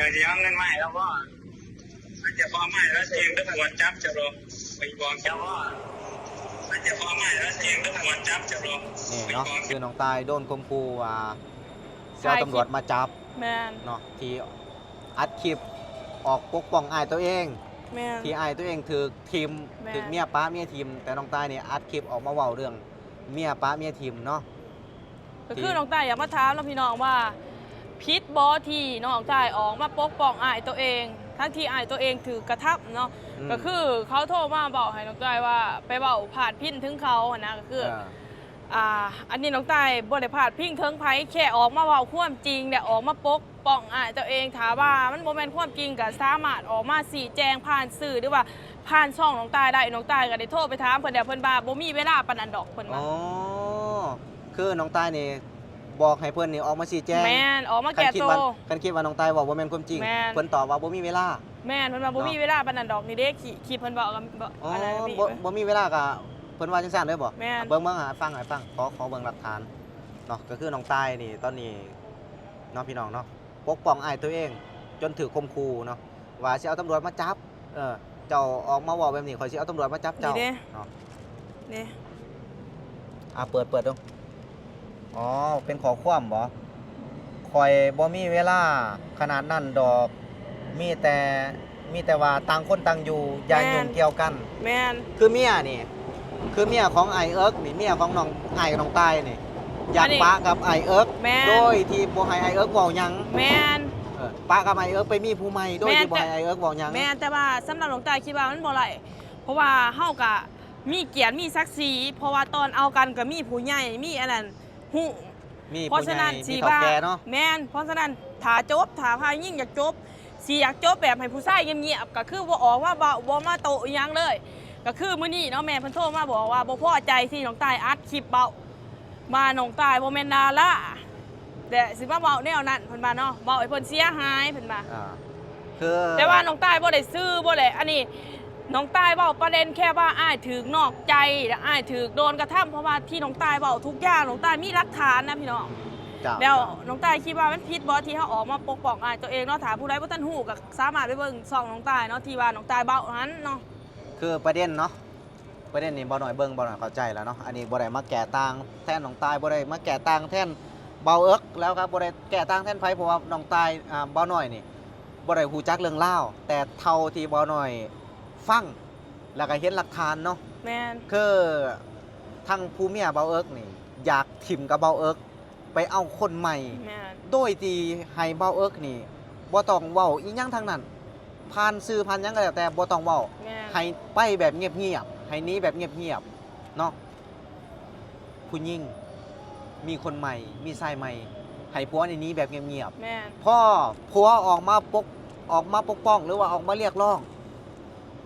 ดี๋ยวจะเอาเงินมาให้แล้วพ่อมันจะพอไม่แล้วเองตำรวจจับจะรอไปบอกเจ้าพ่อมันจะพอไม่แล้วเองตำรวจจับจะรอนี่เนาะคือน้องตายโดนคมคูว่าเจ้าตำรวจมาจับแมนเนาะที่อัดคลิปออกปกป้องอายตัวเองแมนที่อายตัวเองถือทีมแม่ถือเมียป้าเมียทีม แต่น้องตายเนี่ยอัดคลิปออกมาเว้าเรื่อง เมียป้าเมียทีมเนาะก็คือน้องตายอยากมาถามน้องพี่น้องว่า พิษบอที่น้องตายออกมาปกป้องอายตัวเอง ทั้งที่อายตัวเองถือกระทับเนาะอืม ก็คือเขาโทรมาบอกให้น้องตายว่า ไปเบาผ่านพินถึงเขาอะนะก็คือเออ อ่าอันนี้น้องตายบ่ได้พลาดพิงเทิงไผแค่ออกมาเว้าความจริงแต่ออกมาปกป้องอ่ายตัวเองถามว่ามันบ่แม่นความจริงก็สามารถออกมาสีแจงผ่านสื่อหรือว่าผ่านช่องน้องตายได้น้องตายก็ได้โทรไปถามเพิ่นแต่เพิ่นว่าบ่มีเวลาปานนั้นดอกเพิ่นอ๋ว่าอคือน้องตายนี่ บอกให้เพิ่นนี่ออกมาชี้แจงแม่นออกมาคัแก่คิดโตว่าคันคิดว่าน้องตายบอกว่าแม่นความจริงแม่น เพิ่นตอบว่าบ่มีเวลา แม่นเพิ่นว่าบ่มีเวลาปานนั้นดอกนี่เด้ขี่ขี่เพิ่นบอกกันบ่อ๋ออะไรนะพี่ บ่บ่มีเวลาก็เพิ่นว่าจังซั่นเด้อบ่แม่น เบิ่งเบิ่งหาฟังให้ฟังขอขอเบิ่งหลักฐานเนาะก็คือน้องตายนี่ตอนนี้เนาะพี่น้องเนาะปกป้องอ้ายตัวเอง จนถือคมคูเนาะว่าสิเอาตำรวจมาจับเออเจ้าออกมาเว้าแบบนี้ข่อยสิเอาตำรวจมาจับเจ้านี่เด้เนาะนี่อะเปิดเปิดดู อ๋อ เป็นขอความบ่ข่อยบ่มีเวลาขนาดนั้นดอก มีแต่มีแต่ว่าต่างคนต่างอยู่อย่ายุ่งเกี่ยวกัน แม่นคือเมียนี่ คือเมียของไอเอิร์กนี่เมียของน้องไอน้องตายนี่อยากอันนี้ปะกับไอเอิร์กแม่นโดยที่บ่ให้ไอเอิร์กเว้าหยังแม่น เออปะกับไอเอิร์กไปมีผู้ใหม่โดยแม่นที่บ่แต่ให้ไอเอิร์กเว้าหยังแม่นแต่ว่าสำหรับหลวงตาคิดว่ามันบ่ไหลเพราะว่าเฮากะมีเกียรติมีศักดิ์ศรีเพราะว่าตอนเอากันก็มีผู้ใหญ่มีอันนั้น ฮู้มีเพราะผู้ฉะใหญ่นั้นมีสีเฒ่าว่าแก่เนาะแม่นเพราะฉะนั้นถ้าจบถ้าพายิ่งอยากจบสิอยากจบแบบให้ผู้ชายเงียบๆก็คือบ่ออกว่าบ่บ่มาโตอิหยังเลย ก็คือมื้อนี้เนาะแม่เพิ่นโทรมาบอกว่าบ่พอใจที่น้องตายอัดคลิปเบามาน้องตายบ่แม่นดาราแต่สิมาเว้าแนวนั้นเพิ่นว่าเนาะเว้าให้เพิ่นเสียหายเพิ่นว่าอ่าคือแต่ว่าน้องใต้บ่ได้ซื้อบ่ได้อันนี้ น้องใต้เว้าประเด็นแค่ว่าอ้ายถึกนอกใจและอ้ายถึกโดนกระทำเพราะว่าที่น้องใต้เว้าทุกอย่างน้องใต้มีหลักฐานนะพี่น้องจ้ะแล้วน้องใต้คิดว่ามันผิดบ่ที่เขาออกมาปกป้องอ้ายตัวเองเนาะถามผู้ใดบ่ทันฮู้ก็สามารถไปเบิ่งช่องน้องใต้เนาะที่ว่าน้องใต้เว้าหันเนาะคือประเด็นเนาะประเด็นนี้บ่หน่อยเบิ่งบ่หน่อยเข้าใจแล้วเนาะอันนี้บ่ได้มาแก่ต่างแทนน้องตายบ่ได้มาแก่ต่างแทนเบาเอิร์กแล้วครับบ่ได้แก่ต่างแทนไผเพราะว่าน้องตายอ่าเบาหน่อยนี่บ่ได้ฮู้จักเรื่องเล่าวแต่เท่าที่เบาหน่อย ฟังแล้วก็เห็นหลักฐานเนาะแม่นคือทางผู้เมียเบาเอิร์กนี่ อยากถิ่มกับเบาเอิร์กไปเอาคนใหม่ แม่นโดยที่ให้เบาเอิร์กนี่บ่ต้องเว้าอีหยังทั้งนั้นผ่านสื่อผ่านหยังก็แล้วแต่บ่ต้องเว้า แม่นให้ไปแบบเงียบๆให้หนี้แบบเงียบๆเนาะผู้หญิงมีคนใหม่ มีชายใหม่ ให้ผัวในนี้แบบเงียบแม่นๆพ่อผัวออกมาปกออกมาปกป้อง หรือว่าออกมาเรียกร้อง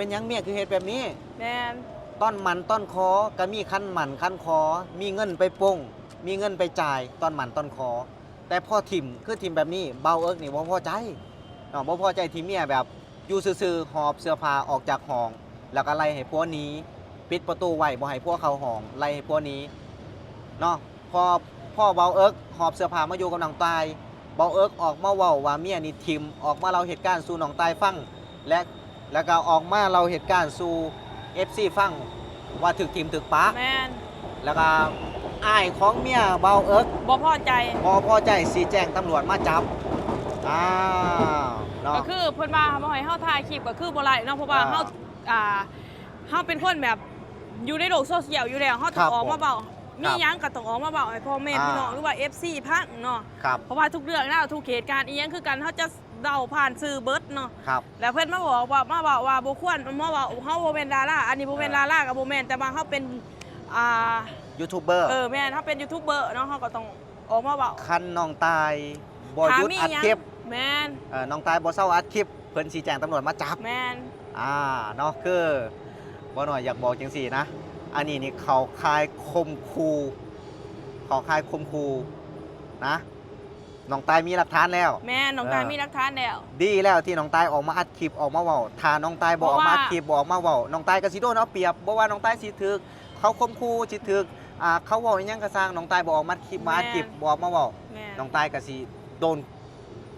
เป็นหยังเมียคือเหตุแบบนี้ แม่นต้อนมันต้อนคอก็มีขั้นหมันขั้นคอ มีเงินไปปงมีเงินไปจ่ายต้อนหมันต้อนคอ แต่พ่อทิมคือทิมแบบนี้เบาเอิกนี่บ่พอใจเนาะบ่พอใจที่เมียแบบอยู่ซื่อๆหอบเสื้อผ้าออกจากห้อง แล้วก็ไล่ให้พวกนี้ ปิดประตูไว้บ่ให้พวกเขาห้องไล่ให้พวกนี้เนาะพอพ่อเบาเอิกหอบเสื้อผ้ามาอยู่กับน้องตายเบาเอิกออกมาเว้าว่าเมียนี่ทิมออกมาเล่าเหตุการณ์สู่น้องตายฟังและ แล้วก็ออกมาเล่าเหตุการณ์สู่ FC ฟังว่าถึกทิมถึกปะแม่นแล้วก็อ้ายของเมียเบาเอิกบ่พอใจพอพอใจสีแจ้งตำรวจมาจับอ้าวเนาะก็คือเพิ่นว่าบ่ให้เฮาถ่ายคลิปก็คือบ่ไหลเนาะเพราะว่าอ่าเฮาอ่าเฮาเป็นคนแบบอยู่ในโลกโซเชียลอยู่แล้วเฮาต้คอรังบออกมาเว้าผมมีหยังก็ต้องออกมาเว้าให้พ่อแม่อ่าพี่น้องหรือว่า FC พังเนาะครับเพราะว่าทุกเรื่องแล้วทุกเหตุการณ์อีหยังคือกันเฮาจะ เดาผ่านสื่อเบิดเนาะครับ แล้วเพิ่นมาบอกว่ามาบอกว่าบ่ควรมาเว้าเฮาบ่เป็นดาราอันนี้บ่เป็นดารากับบ่แม่นแต่ว่าเฮาเป็นอ่ายูทูบเบอร์เออแม่นเฮาเป็นยูทูบเบอร์เนาะเฮาก็ต้องออกมาเว้าคันน้องตายบอยุดมีอัดหยังคลิปแม่นเออน้องตายบอเศร้าอัดคลิปเพิ่นสีแจงตำรวจมาจับแม่นอ่าเนาะคือบ่หน่อยอยากบอกจังสี่นะอันนี้นี่เขาคายคมคูเขาคายคมคูนะ น้องตายมีหลักฐานแล้ว แม่นน้องตาลเออมีหลักฐานแล้ว ดีแล้วที่น้องตายออกมาอัดคลิปออกมาเว้าถ้าน้องตายบอกออกมาอัดคลิปบอกมาเว้าน้องตายก็สิโดนเอาเปรียบบ่ว่าน้องตายสิถึกเขาคมคูสิถึกอ่าเขาเว้าอิหยังก็สร้างน้องตายบอกออกมาคลิปมาอัดคลิปบอกมาเว้าแม่นน้องตายก็สิโดน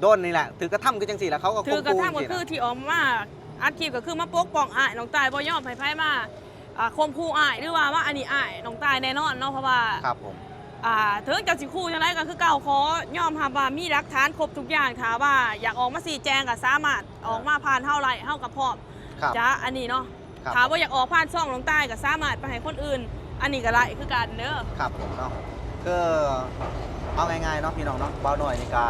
โดนนี่แหละถือกระทำคือจังสี่แล้วเขาก็ถือกระข่ทั่งมก็ขู่คือจังซี่ที่ออกมาอัดคลิปก็คือมาปกป้องอ้ายน้องตายบ่ยอมให้ไผมาอ่าข่มขู่อ้ายหรือว่าว่าอันนี้อ้ายน้องตายแน่นอนเนาะเพราะว่านะครับผม อ่าถึงจะสิคู่จังไดก็คือเก่าขอยอมรับว่ามีหลักฐานครบทุกอย่างถ้าว่าอยากออกมาชี้แจงก็สามารถออกมาผ่านเฮาไรเฮากับพร้อมครับ จ้าอันนี้เนาะครับ ถามว่าอยากออกผ่านช่องลงใต้ก็สามารถไปให้คนอื่น อันนี้ก็ได้คือกันเด้อครับผมเนาะคือเอาง่ายๆเนาะพี่น้องเนาะเบาหน่อยนี่กา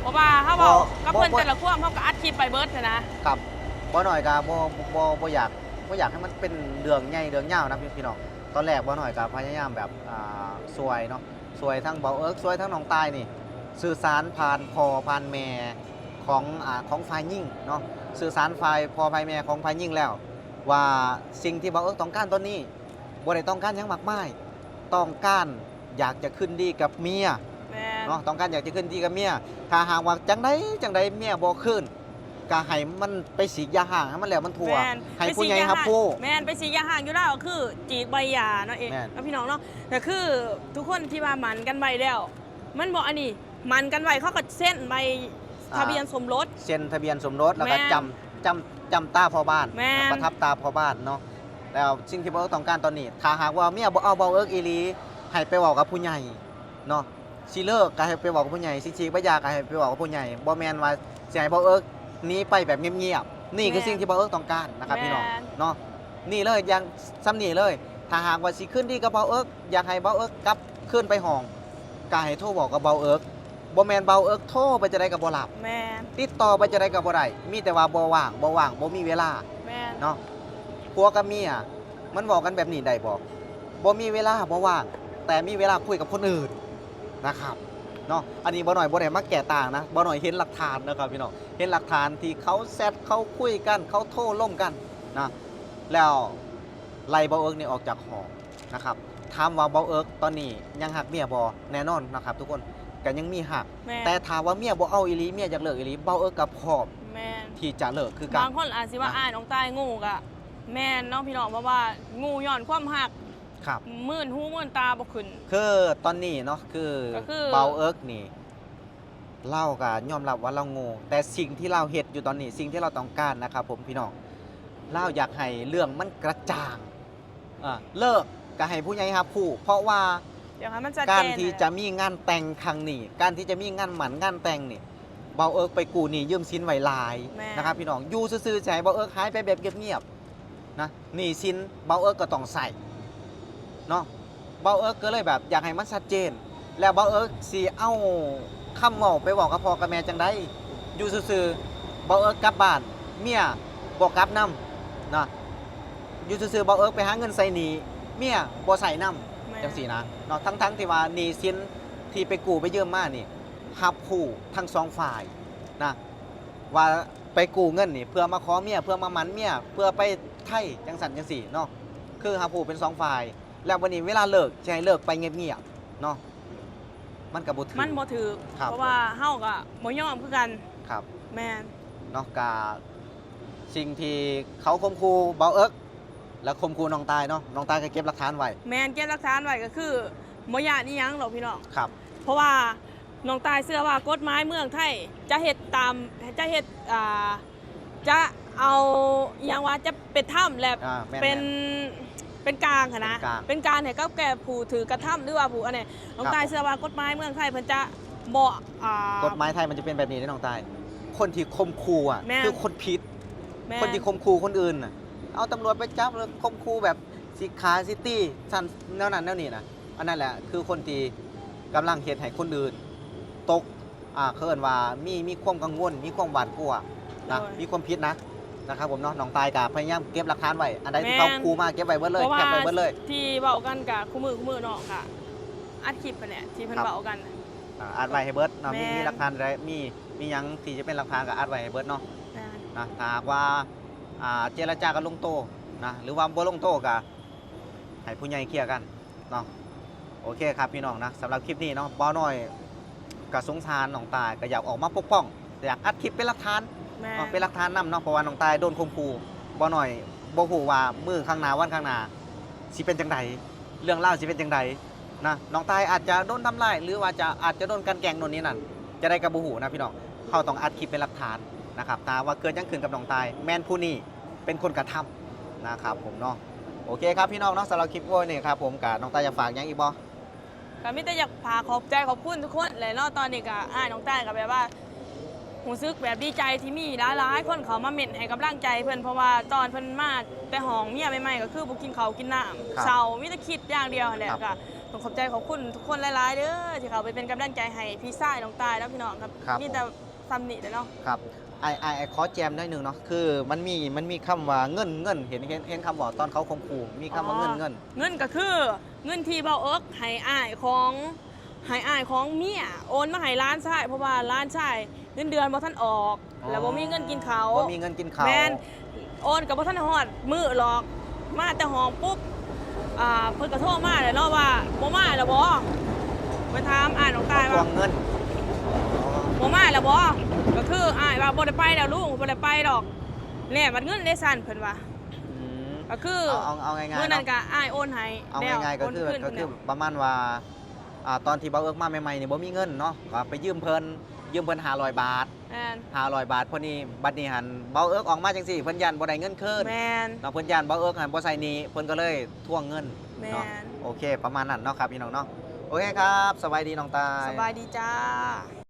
เพราะว่าเฮาเว้าบ่กับเพิ่นบ่ แต่ละควมเฮาก็อัดคลิปไปเบิดหั้นนะ ครับบ่หน่อยกาบ่บ่บ่อยากบ่อยากให้มันเป็นเรื่องใหญ่เรื่องยาวนะพี่พี่น้อง ตอนแรกบ่หน่อยกาพยายามแบบอ่าซวยเนาะซวยทั้งเบาเอิร์กซวยทั้งน้องตายนี่สื่อสารผ่านพ่อผ่านแม่ของอ่าของฝ่ายยิ่งเนาะสื่อสารฝ่ายพ่อฝ่ายแม่ของฝ่ายยิ่งแล้ว ว่าสิ่งที่เบาเอิร์กต้องการตอนนี้บ่ได้ต้องการหยังมากมายต้องการอยากจะขึ้นดีกับเมียแม่นเนาะต้องการอยากจะขึ้นดีกับเมียถ้าหากว่าจังไดจังไดเมียบ่ขึ้น ก็ให้มันไปสีกยาห่างให้มันแล้วมันทั่วแม่นให้ไปผู้สีใหญ่ยารับห่างผู้ แม่นไปสียาห่างอยู่แล้วก็คือจีบใบหย่าเนาะเองแม่น แล้วพี่น้องเนาะแต่คือทุกคนที่ว่าหมันกันใบแล้ว มันบอกอันนี้หมันกันไว้เขาก็เส้นใบทะเบียนสมรส เซ็นทะเบียนสมรสแล้วก็แม่นจำจำจำตาพ่อบ้าน แม่น ประทับตาพ่อบ้านเนาะแล้วสิ่งที่เบาเอิร์กต้องการตอนนี้ ถ้าหากว่าเมียบ่เอาเบาเอิร์กอีหลีให้ไปเว้ากับผู้ใหญ่เนาะสิเลิกก็ให้ไปเว้ากับผู้ใหญ่สิฉีกบ่อยากก็ให้ไปเว้ากับผู้ใหญ่บ่แม่นว่าสิให้เบาเอิร์ก หนีไปแบบเงียบๆนี่คือแม่นสิ่งที่เบาเอิร์กต้องการนะครับพี่น้องแม่น เนาะนี่เลยยังซ้ำนี่เลย ถ้าหากว่าสิขึ้นที่กับเบาเอิร์กอยากให้เบาเอิร์กกลับขึ้นไปห้องก็ให้โทรบอกกับเบาเอิร์กบ่แม่นเบาเอิร์กโทรไปจะได้กับบ่หลับ แม่นติดต่อไปจะได้กับบ่ได้มีแต่ว่าบ่ว่างบ่ว่างบ่มีเวลา แม่นเนาะผัวกับเมียมันบอกกันแบบนี้ได้บ่บ่มีเวลาบ่ว่างแต่มีเวลาคุยกับคนอื่นนะครับ เนาะอันนี้บ่หน่อยบ่ได้มาแก่ต่างนะบ่หน่อยเห็นหลักฐานนะครับพี่น้องเห็นหลักฐานที่เขาแซดเขาคุยกันเขาโทรล่มกันนะแล้วไล่เบาเอิร์กนี่ออกจากหอนะครับถามว่าเบาเอิร์กตอนนี้ยังหักเมียบ่แน่นอนนะครับทุกคนก็ยังมีหัก แม่นแต่ถามว่าเมียบ่เอาอีหลีเมียอยากเลิกอีหลีเบาเอิร์กกับพร้อมแม่นที่จะเลิกคือกัน บางคนอาจสิว่านะอ้ายน้องตายงูกะแม่นเน้องพี่น้องเพราะว่างูย้อนความหัก ครับ มื่นหูมื่นตาบ่ขึ้น คือตอนนี้เนาะคือก็คือ เบาเอิร์กนี่ เล่าก็ยอมรับว่าเราโง่แต่สิ่งที่เราเฮ็ดอยู่ตอนนี้ สิ่งที่เราต้องการนะครับผมพี่น้องเล่าอยากให้เรื่องมันกระจ่างอ่าเลิกก็ให้ผู้ใหญ่ครับผู้ เพราะว่าอยากให้มันชัดการเจนที่จะมีงานแต่งครั้งนี้ การที่จะมีงานหมันงานแต่งนี่เบาเอิร์กไปกูหนี่ยืมสินไว้หลายแม่ นะครับพี่น้องอยู่ซื่อๆใจเบาเอิร์กหายไปแบบเงียบๆนะหนี่สินเบาเอิร์กก็ต้องใส่ เนาะเบาเอิร์กก็เลยแบบอยากให้มันชัดเจน แล้วเบาเอิร์กสิเอาคำเว้าไปบอกกับพ่อกับแม่จังได้อยู่ซื่อๆเบาเอิร์กกลับบ้านเมียบอกกลับนํนะอยู่ซื่อๆเบาเอิร์กไปหาเงินใส่หนีเมียบ่ใส่นํแม่จังสี่นะเนาะทั้งๆที่ว่าหนี้สินที่ไปกู้ไปยืมมานี่ฮับผู้ทั้งสองฝ่ายนะว่าไปกู้เงินนี่เพื่อมาขอเมียเพื่อมาหมันเมียเพื่อไปไทยจังสันจังสี่เนาะคือฮับผู้เป็นสองฝ่าย แล้ววันนี้เวลาเลิกจะให้เลิกไปเงียบๆเนาะมันกับบุถือ มันบ่ถือครับ เพราะว่าเฮาก็บ่ยอมคือกันครับ แม่นเนาะกาสิ่งที่เขาคมคูเบาเอิกแล้วคมคูน้องตายเนาะน้องตายก็เก็บหลักฐานไว้แม่นเก็บหลักฐานไว้ก็คือบ่ยานอีหยังหรอกพี่น้อง ครับ เพราะว่าน้องตายเชื่อว่ากฎหมายเมืองไทยจะเฮ็ดตามจะเฮ็ดอ่าจะเอาอหย่างว่าจะเป็นถ้ำและอ่าแม่นๆ เป็น เป็นกลางค่ะนะ เป็นกลางเป็นกลางเนี่ยก็แก่ผู้ถือกระทำหรือว่าผู้อันเนี้ยน้องครับ ตายเชื่อว่ากฎหมายเมืองไทยเพิ่นจะบ่อ่า กฎหมายไทยมันจะเป็นแบบนี้นะน้องตาย คนที่คมคูอะแม่ คือคนผิด แม่คนที่คมคูคนอื่นน่ะเอาตำรวจไปจับแล้วคมคูแบบสิขาซิตี้สันแนวนั้นแนวนี้นะอันนั้นแหละคือคนที่กำลังเฮ็ดให้คนอื่น ตกอ่าเขาเอิ้นว่ามีมีความกังวล มีความหวาดกลัวนะมีความผิดนะ นะครับผมเนาะน้องตายกับพยายามเก็บหลักฐานไว้อันใดที่เขาคูมาเก็บไว้เบิดเลยเพราะว่าเก็บไว้เบิดเลย ที่เว้ากันกับคู่มือคู่มือเนาะค่ะอัดคลิปไปเนี่ยที่เพิ่นครับเว้ากันอ่าอัดไว้ให้เบิดเนาะมีแม่นมีหลักฐานอะไรมีมีหยังที่จะเป็นหลักฐานก็อัดไว้ให้เบิดเนาะนะนะถ้าหากว่าอ่าเจรจากันลงโตะนะหรือว่าบ่ลงโตะก็ให้ผู้ใหญ่เคลียร์กันเนาะโอเคครับพี่น้องนะสำหรับคลิปนี้เนาะบ่น้อยกับสงสารน้องตายก็อยากออกมาปกป้อง อยากอัดคลิปเป็นหลักฐาน แม่เนาะเป็นหลักฐานนํเนาะเพราะว่าน้องตายโดนข่มขู่บ่น้อยบ่ฮู้ว่ามือข้างหน้าวันข้างหน้าสิเป็นจังไดเรื่องราวสิเป็นจังไดนะน้องตายอาจจะโดนทำร้ายหรือว่าจะอาจจะโดนกลันแกล้งโน่นนี่นั่นจะได้กับบ่ฮู้นะพี่น้องเขาต้องอัดคลิปเป็นหลักฐานนะครับถ้าว่าเกิดหยังขึ้นกับน้องตายแมนผู้นี้เป็นคนกระทำนะครับผมเนาะโอเคครับพี่น้องเนาะสำหรับคลิปโว้ยนี่ครับผมกับน้องตายจะฝากหยังอีกบ่ ก็มิแต่อยากพาขอบใจขอบคุณทุกคนเลยเนาะตอนนี้ก็อ้ายน้องใต้ก็แบบว่า หูซึกแบบดีใจที่มีหลายๆคนเขามาเม่นให้กำลังใจเพิ่นเพราะว่าตอนเพิ่นมาแต่ห้องเมียใหม่ๆก็คือบ่กินข้าวกินน้ครับำเศร้ามีแต่คิดอย่างเดียวนั่นแหละครับก็ต้องขอบใจขอบคุณทุกคนหลายๆเด้อที่เขาไปเป็นกำลังใจให้พี่ชายน้องตายแล้วพี่น้องครับครับมีแต่ซ้ำนี่เด้อเนาะ ครับไอไอไอขอแจมได้หนึ่งเนาะคือมันมีมันมีคำว่าเงินเงินเห็นเห็นเห็นคำบอกตอนเขาคมขู่มีคำว่าเงินเงิน เงินก็คือเงินที่เบาเอิกให้อ้ายของให้อ้ายของเมียโอนมาให้ร้านชายเพราะว่าร้านชาย เงินเดือนบ่ทันออกแล้วบ่มีเงินกินเขาวว่ามีเงินกินข้าว แมนโอนกับบ่ทันฮอดมือหรอกมาแต่ห้องปุ๊บอ่าเพิ่นก็โทรมาแล้วเนาะว่าบ่มาแล้วบ่ไปถามอ่านของตายทวว่างเงินบ่มาแล้วบ่ก็คืออ้ายว่าบ่ได้ไปแล้วลุงบ่ได้ไปดอกแน่บัดเงินได้สั่นเพิ่นว่าอืมก็คือเอาเอาเอาง่ายๆมื้อนั้นเนาะก็อ้ายโอนให้เอาแล้วง่ายๆก็โนคือขึ้นก็คือแล้วประมาณว่าอ่าตอนที่เบาเอิกมาใหม่ๆนี่บ่มีเงินเนาะก็ไปยืมเพิ่น ยืมเพิ่น500 บาท แม่น500 บาทพอนี้บัดนี้หันเบาเอิกออกมาจังซี่เพิ่นยันบ่ได้เงินคืนแม่นเนาะเพิ่นยันเบาเอิกหันบ่ใส่หนี้เพิ่นก็เลยทวงเงินแม่เนาะนโอเค ประมาณนั้นเนาะครับพี่น้องเนาะโอเคครับสบายดีน้องตาย สบายดีจ้า